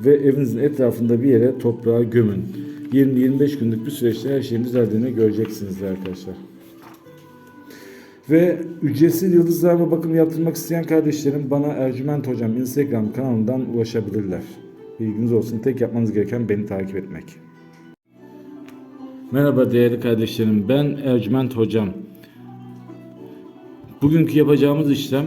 ve evinizin etrafında bir yere toprağa gömün. 20-25 günlük bir süreçte her şeyin düzeldiğini göreceksiniz arkadaşlar. Ve ücretsiz yıldızlarla bakım yaptırmak isteyen kardeşlerim bana Ercüment Hocam Instagram kanalından ulaşabilirler. Bilginiz olsun tek yapmanız gereken beni takip etmek. Merhaba değerli kardeşlerim ben Ercüment Hocam. Bugünkü yapacağımız işlem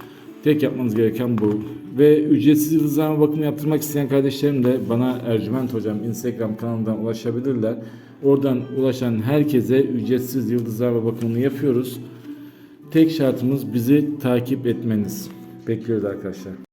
Tek yapmanız gereken bu. Ve ücretsiz yıldızlama bakımı yaptırmak isteyen kardeşlerim de bana Ercüment Hocam Instagram kanalından ulaşabilirler. Oradan ulaşan herkese ücretsiz yıldızlama bakımını yapıyoruz. Tek şartımız bizi takip etmeniz. Bekliyoruz arkadaşlar.